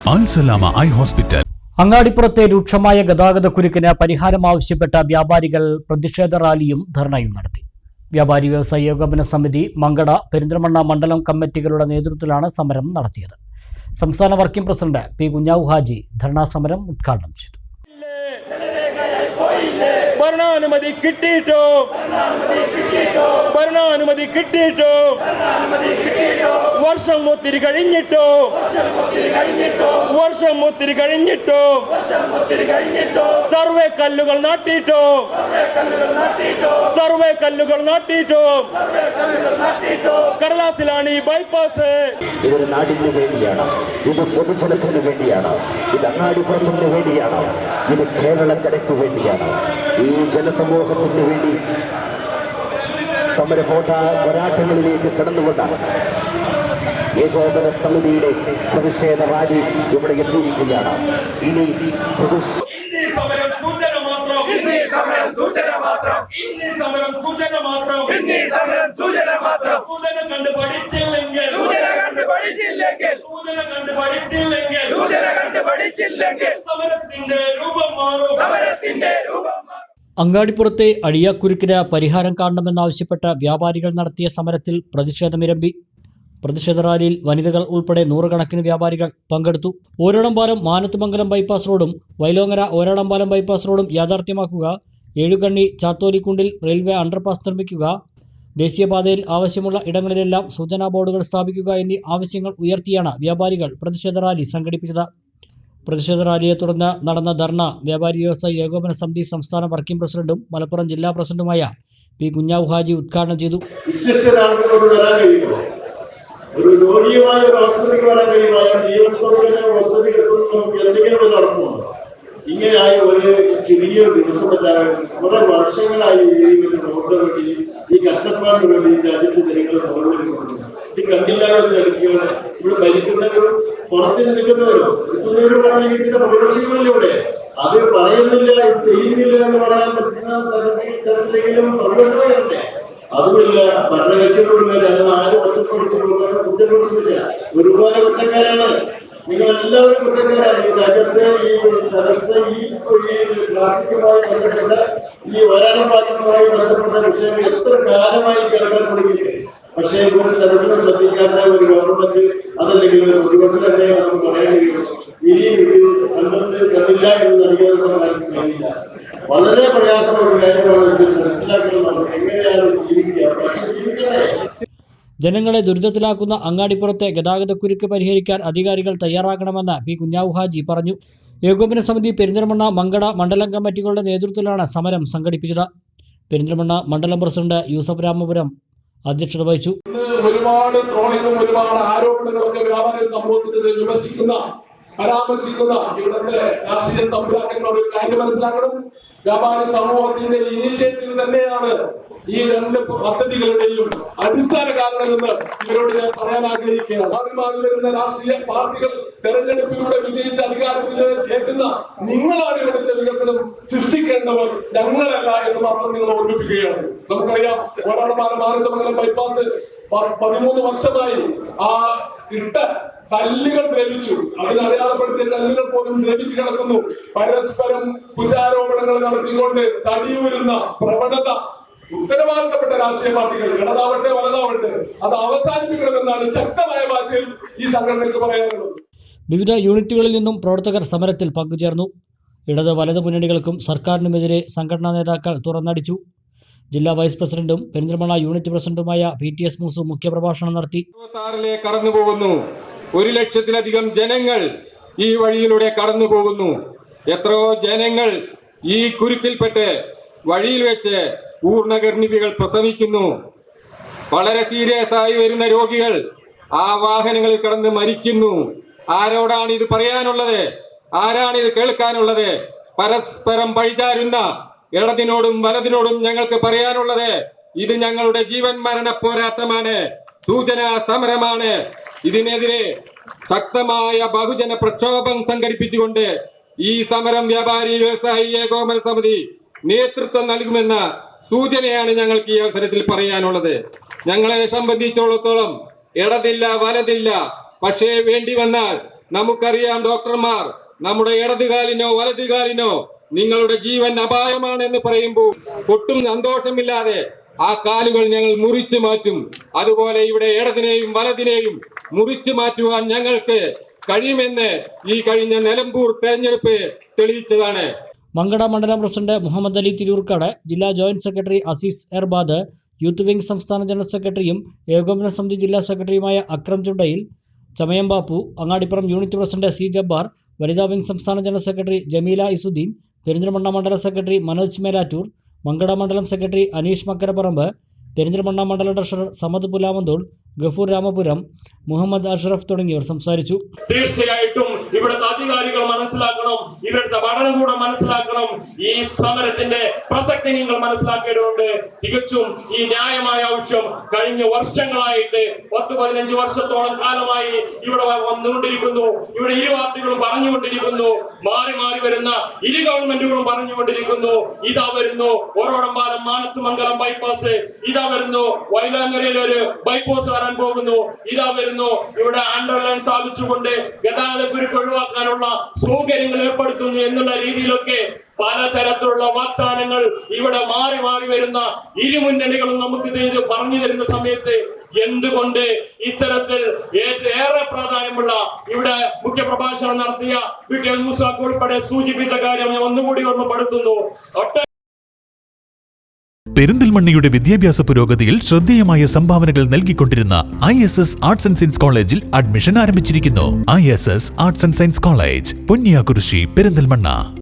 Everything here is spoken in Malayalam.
Al Salama eye hospital. അങ്ങാടിപ്പുറത്തെ രൂക്ഷമായ ഗതാഗത കുരുക്കിന് പരിഹാരം ആവശ്യപ്പെട്ട വ്യാപാരികൾ പ്രതിഷേധ റാലിയും ധർണയും നടത്തി. വ്യാപാരി വ്യവസായ ഏകോപന സമിതി മങ്കട പെരിന്തൽമണ്ണ മണ്ഡലം കമ്മിറ്റികളുടെ നേതൃത്വത്തിലാണ് സമരം നടത്തിയത്. സംസ്ഥാന working president P Kunjavu Haji dharna സമരം ഉദ്ഘാടനം ചെയ്തു. ഭരണാനുമതി കിട്ടിയിട്ടോ? ഭരണാനുമതി കിട്ടിയിട്ടോ? വർഷം ഒത്തിരി കഴിഞ്ഞിട്ടോ? വർഷം ഒത്തിരി കഴിഞ്ഞിട്ടോ? സർവേ കല്ലുകൾ നാട്ടിയിട്ടോ സർവേ കല്ലുകൾ നാട്ടിയിട്ടോ കടലാസിലാണ് ഈ ബൈപ്പാസ്. ഇതൊരു നാടിന് വേണ്ടിയാണ്. ഇത് പൊതുജനത്തിന് വേണ്ടിയാണ്. ഇത് അങ്ങാടിപ്പുറത്തിന് വേണ്ടിയാണ്. ഇത് കേരളക്കരയ്ക്ക് വേണ്ടിയാണ്. ഈ ജനസമൂഹത്തിന് വേണ്ടി സമര പോരാ പോരാട്ടങ്ങളിലേക്ക് കടന്നുകൊണ്ടാണ് ഏകോപന സമിതിയുടെ പ്രതിഷേധ റാലി ഇവിടെ എത്തിയിരിക്കുകയാണ്. ഇനി സമരം സൂചന മാത്രം. സമരം സൂചന മാത്രം. സമരം സൂചന മാത്രം. സമരം സൂചന മാത്രം. സൂചന കണ്ട് പഠിച്ചില്ലെങ്കിൽ സൂചന കണ്ട് പഠിച്ചില്ലെങ്കിൽ സൂചന കണ്ട് പഠിച്ചില്ലെങ്കിൽ സൂചന കണ്ട് പഠിച്ചില്ലെങ്കിൽ സമരത്തിന്റെ രൂപം മാറും. സമരത്തിന്റെ രൂപം. അങ്ങാടിപ്പുറത്തെ അഴിയാക്കുരുക്കിന് പരിഹാരം കാണണമെന്നാവശ്യപ്പെട്ട് വ്യാപാരികൾ നടത്തിയ സമരത്തിൽ പ്രതിഷേധമിരമ്പി. പ്രതിഷേധ റാലിയിൽ വനിതകൾ ഉൾപ്പെടെ നൂറുകണക്കിന് വ്യാപാരികൾ പങ്കെടുത്തു. ഓരോടംപാലം മാനത്തുമംഗലം ബൈപ്പാസ് റോഡും വൈലോങ്ങര ഓരോടംപാലം ബൈപ്പാസ് റോഡും യാഥാർത്ഥ്യമാക്കുക. ഏഴുകണ്ണി ചാത്തോലിക്കുണ്ടിൽ റെയിൽവേ അണ്ടർപാസ് നിർമ്മിക്കുക. ദേശീയപാതയിൽ ആവശ്യമുള്ള ഇടങ്ങളിലെല്ലാം സൂചനാ ബോർഡുകൾ സ്ഥാപിക്കുക എന്നീ ആവശ്യങ്ങൾ ഉയർത്തിയാണ് വ്യാപാരികൾ പ്രതിഷേധ റാലി സംഘടിപ്പിച്ചത്. പ്രതിഷേധ റാലിയെ തുടർന്ന് നടന്ന ധർണ വ്യാപാരി വ്യവസായ ഏകോപന സമിതി സംസ്ഥാന വർക്കിംഗ് പ്രസിഡന്റും മലപ്പുറം ജില്ലാ പ്രസിഡന്റുമായ പി കുഞ്ഞാവു ഹാജി ഉദ്ഘാടനം ചെയ്തു. ഒരു രോഗിയുമായ ഒരു ആശുപത്രിക്ക് വരാൻ കഴിയുമോ? അയാൾ ജീവനത്തോടെ ഹോസ്പിറ്റലിൽ എത്തുമ്പോൾ നമുക്ക് എന്തെങ്കിലും ഒരു അർത്ഥമുണ്ടോ ഇങ്ങനെയായ ഒരു ചെറിയ ദിവസമല്ല കുറെ വർഷങ്ങളായി ഒരു റോഡ് വേണ്ടി ഈ കഷ്ടപ്പാടിന് വേണ്ടി രാജ്യത്തെ ജനങ്ങൾ സമർപ്പിക്കുന്നുണ്ട് ഇത് കണ്ടില്ലാതെ എന്ന് നടിക്കുകയാണ് ഇവിടെ ഭരിക്കുന്നവരും പുറത്ത് നിൽക്കുന്നവരും. നിൽക്കുന്നവരുമാണെങ്കിൽ ഇതിന്റെ അത് പറയുന്നില്ല ഇത് ചെയ്യുന്നില്ല എന്ന് പറയാൻ പറ്റുന്ന തരത്തിലെങ്കിലും പ്രതിപക്ഷം അതുമില്ല ഭരണകക്ഷികളുമില്ല ഞങ്ങൾ ആരും ഒറ്റപ്പെടുത്തിയില്ല കുറ്റപ്പെടുത്തില്ല ഒരുപാട് കുറ്റക്കാരാണ്. നിങ്ങൾ എല്ലാവരും കുറ്റക്കാരാണ് ഈ രാജ്യത്തെ ഈ സ്ഥലത്തെ ഈ ട്രാഫിക്കുമായി ബന്ധപ്പെട്ട ഈ വരാണ പാലവുമായി ബന്ധപ്പെട്ട വിഷയങ്ങൾ എത്ര കാലമായി കേൾക്കാൻ തുടങ്ങിയില്ലേ പക്ഷേ ഒരു തരത്തിലും ശ്രദ്ധിക്കാത്ത ഒരു ഗവൺമെന്റ് അതല്ലെങ്കിൽ ഒരു പ്രതിപക്ഷം തന്നെ നമുക്ക് പറയാൻ കഴിയും. ഇനിയും ഇത് കണ്ടെന്ന് കണ്ടില്ല എന്ന് നടിക്കാൻ കഴിയില്ല വളരെ പ്രയാസമുള്ള കാര്യമാണ് ഇത് മനസ്സിലാക്കുന്നത് നമുക്ക് എങ്ങനെയാണ് ജീവിക്കുക? പക്ഷെ ജീവിക്കണ്ടേ ജനങ്ങളെ ദുരിതത്തിലാക്കുന്ന അങ്ങാടിപ്പുറത്തെ ഗതാഗതക്കുരുക്ക് പരിഹരിക്കാൻ അധികാരികൾ തയ്യാറാകണമെന്ന് പി. കുഞ്ഞാവു ഹാജി പറഞ്ഞു. ഏകോപന സമിതി പെരിന്തൽമണ്ണ മങ്കട മണ്ഡലം കമ്മിറ്റികളുടെ നേതൃത്വത്തിലാണ് സമരം സംഘടിപ്പിച്ചത്. പെരിന്തൽമണ്ണ മണ്ഡലം പ്രസിഡന്റ് യൂസഫ് രാമപുരം അധ്യക്ഷത വഹിച്ചു. ഒരുപാട് ട്രോളിങ്ങും ഒരുപാട് ആരോപണങ്ങളൊക്കെ വ്യാപാര സമൂഹത്തിന് വിമർശിക്കുന്ന പരാമർശിക്കുന്ന ഇവിടുത്തെ രാഷ്ട്രീയ തമ്പുരാക്കന്മാർ ഒരു കാര്യം മനസ്സിലാക്കണം. വ്യാപാര സമൂഹത്തിന്റെ ഇനീഷ്യേറ്റീവ് തന്നെയാണ് ഈ രണ്ട് പദ്ധതികളുടെയും അടിസ്ഥാന കാരണമെന്ന് ഇവരോട് ഞാൻ പറയാൻ ആഗ്രഹിക്കുകയാണ്. വരുന്ന രാഷ്ട്രീയ പാർട്ടികൾ തെരഞ്ഞെടുപ്പിലൂടെ വിജയിച്ച അധികാരത്തിൽ കേൾക്കുന്ന നിങ്ങളാണ് ഇവിടുത്തെ വികസനം സൃഷ്ടിക്കേണ്ടവർ ഞങ്ങളല്ല എന്ന് മാത്രം നിങ്ങൾ ഓർമ്മിപ്പിക്കുകയാണ്. നമുക്കറിയാം ഒരാളുമാല മാനന്തമംഗലം ബൈപ്പാസ് പതിമൂന്ന് വർഷമായി ആ ഇട്ട കല്ലുകൾ ദ്രവിച്ചു. അതിന് അടയാളപ്പെടുത്തിയ കല്ലുകൾ പോലും ദ്രവിച്ചു കിടക്കുന്നു. പരസ്പരം കുറ്റാരോപണങ്ങൾ നടത്തിക്കൊണ്ട് തടിയൂരുന്ന പ്രവണത ഉത്തരവാദിത്തപ്പെട്ട രാഷ്ട്രീയ പാർട്ടികൾ ഇടതാവട്ടെ വലതാവട്ടെ അത് അവസാനിപ്പിക്കണമെന്നാണ് ശക്തമായ ഭാഷയിൽ ഈ സംഘടനയ്ക്ക് പറയാനുള്ളത്. വിവിധ യൂണിറ്റുകളിൽ നിന്നും പ്രവർത്തകർ സമരത്തിൽ പങ്കുചേർന്നു. ഇടത് വലത് മുന്നണികൾക്കും സർക്കാരിനുമെതിരെ സംഘടനാ നേതാക്കൾ തുറന്നടിച്ചു. ജില്ലാ വൈസ് പ്രസിഡന്റും പെരിന്തൽമണ്ണ യൂണിറ്റ് പ്രസിഡന്റുമായ പി ടി എസ് മൂസു മുഖ്യപ്രഭാഷണം നടത്തി. കടന്നു പോകുന്നു ഒരു ലക്ഷത്തിലധികം ജനങ്ങൾ ഈ വഴിയിലൂടെ കടന്നു പോകുന്നു. എത്രയോ ജനങ്ങൾ ഈ കുരുക്കിൽപ്പെട്ട് വഴിയിൽ വെച്ച് പൂർണഗർഭിണികൾ പ്രസവിക്കുന്നു. വളരെ സീരിയസ് ആയി വരുന്ന രോഗികൾ ആ വാഹനങ്ങളിൽ കടന്ന് മരിക്കുന്നു. ആരോടാണ് ഇത് പറയാനുള്ളത്? ആരാണ് ഇത് കേൾക്കാനുള്ളത്? പരസ്പരം പഴിചാരുന്ന ഇടതിനോടും വലതിനോടും ഞങ്ങൾക്ക് പറയാനുള്ളത് ഇത് ഞങ്ങളുടെ ജീവൻ മരണ പോരാട്ടമാണ്. സൂചന സമരമാണ്. ഇതിനെതിരെ ശക്തമായ ബഹുജന പ്രക്ഷോഭം സംഘടിപ്പിച്ചുകൊണ്ട് ഈ സമരം വ്യാപാരി വ്യവസായി ഏകോപന സമിതി നേതൃത്വം നൽകുമെന്ന സൂചനയാണ് ഞങ്ങൾക്ക് ഈ അവസരത്തിൽ പറയാനുള്ളത്. ഞങ്ങളെ സംബന്ധിച്ചോളത്തോളം ഇടതില്ല വലതില്ല. പക്ഷേ വേണ്ടി വന്നാൽ നമുക്കറിയാം ഡോക്ടർമാർ നമ്മുടെ ഇടതുകാലിനോ വലതുകാലിനോ നിങ്ങളുടെ ജീവൻ അപായമാണെന്ന് പറയുമ്പോൾ ഒട്ടും സന്തോഷമില്ലാതെ ആ കാലുകൾ ഞങ്ങൾ മുറിച്ചു മാറ്റും. അതുപോലെ ഇവിടെ ഇടതിനെയും വലതിനെയും മുറിച്ചു മാറ്റുവാൻ ഞങ്ങൾക്ക് കഴിയുമെന്ന് ഈ കഴിഞ്ഞ നിലമ്പൂർ തെരഞ്ഞെടുപ്പ് തെളിയിച്ചതാണ്. മങ്കട മണ്ഡലം പ്രസിഡന്റ് മുഹമ്മദ് അലി തിരൂർക്കാട് ജില്ലാ joint secretary Azeez Erbad youth wing സംസ്ഥാന ജനറൽ സെക്രട്ടറിയും ഏകോപന സമിതി ജില്ലാ സെക്രട്ടറിയുമായ Akram Chundayil Chamayam Bappu Angadipuram unit president C Jabbar വനിതാ വിംഗ് സംസ്ഥാന ജനറൽ സെക്രട്ടറി ജമീല ഇസുദ്ദീൻ പെരിന്തൽമണ്ണ മണ്ഡല സെക്രട്ടറി മനോജ് മേലാറ്റൂർ മങ്കട മണ്ഡലം സെക്രട്ടറി അനീഷ് മക്കരപ്പറമ്പ് പെരിന്തൽമണ്ണ മണ്ഡലം ട്രഷറർ സമദ് പുലാമന്തോൾ ഗഫൂർ രാമപുരം മുഹമ്മദ് അഷ്റഫ് തുടങ്ങിയവർ സംസാരിച്ചു. തീർച്ചയായിട്ടും ഇവിടുത്തെ അധികാരികൾ മനസ്സിലാക്കണം ഇവിടുത്തെ ഭരണകൂടം മനസ്സിലാക്കണം ഈ സമരത്തിന്റെ പ്രസക്തി നിങ്ങൾ മനസ്സിലാക്കേണ്ടതുണ്ട്. തികച്ചും ഈ ന്യായമായ ആവശ്യം കഴിഞ്ഞ വർഷങ്ങളായിട്ട് പത്ത് പതിനഞ്ച് വർഷത്തോളം കാലമായി ഇവിടെ വന്നുകൊണ്ടിരിക്കുന്നു. ഇവിടെ ഇരു പാർട്ടികളും പറഞ്ഞുകൊണ്ടിരിക്കുന്നു. മാറി മാറി വരുന്ന ഇരു ഗവൺമെന്റുകളും പറഞ്ഞുകൊണ്ടിരിക്കുന്നു. ഇതാ വരുന്നു ഓരോടമ്പാലം മാനത്തുമംഗലം ബൈപ്പാസ്. ഇതാ വരുന്നു വൈലാങ്ങരയിൽ ഒരു ബൈപ്പാസ് വരാൻ പോകുന്നു. ഇതാ വരുന്നു. ഇവിടെ അണ്ടർലൈൻ സ്ഥാപിച്ചുകൊണ്ട് ഗതാഗത കുരുക്ക് ഒഴിവാക്കാനുള്ള സൗകര്യങ്ങൾ ഏർപ്പെടുത്തുന്നു എന്നുള്ള രീതിയിലൊക്കെ പലതരത്തിലുള്ള വാഗ്ദാനങ്ങൾ ഇവിടെ മാറി മാറി വരുന്ന ഇരുമുന്നണികളും നമുക്ക് ഇത് പറഞ്ഞു തരുന്ന സമയത്ത് എന്തുകൊണ്ട് ഇത്തരത്തിൽ ഏറെ പ്രാധാന്യമുള്ള ഇവിടെ മുഖ്യപ്രഭാഷണം നടത്തിയ വി ടി മുസാഖ് ഉൾപ്പെടെ സൂചിപ്പിച്ച കാര്യം ഞാൻ ഒന്നുകൂടി ഓർമ്മപ്പെടുത്തുന്നു. ഒട്ട പെരിന്തൽമണ്ണയുടെ വിദ്യാഭ്യാസ പുരോഗതിയിൽ ശ്രദ്ധേയമായ സംഭാവനകൾ നൽകിക്കൊണ്ടിരുന്ന I S S arts and science കോളേജിൽ അഡ്മിഷൻ ആരംഭിച്ചിരിക്കുന്നു. I S S arts and science college Ponniyakurissi Perinthalmanna.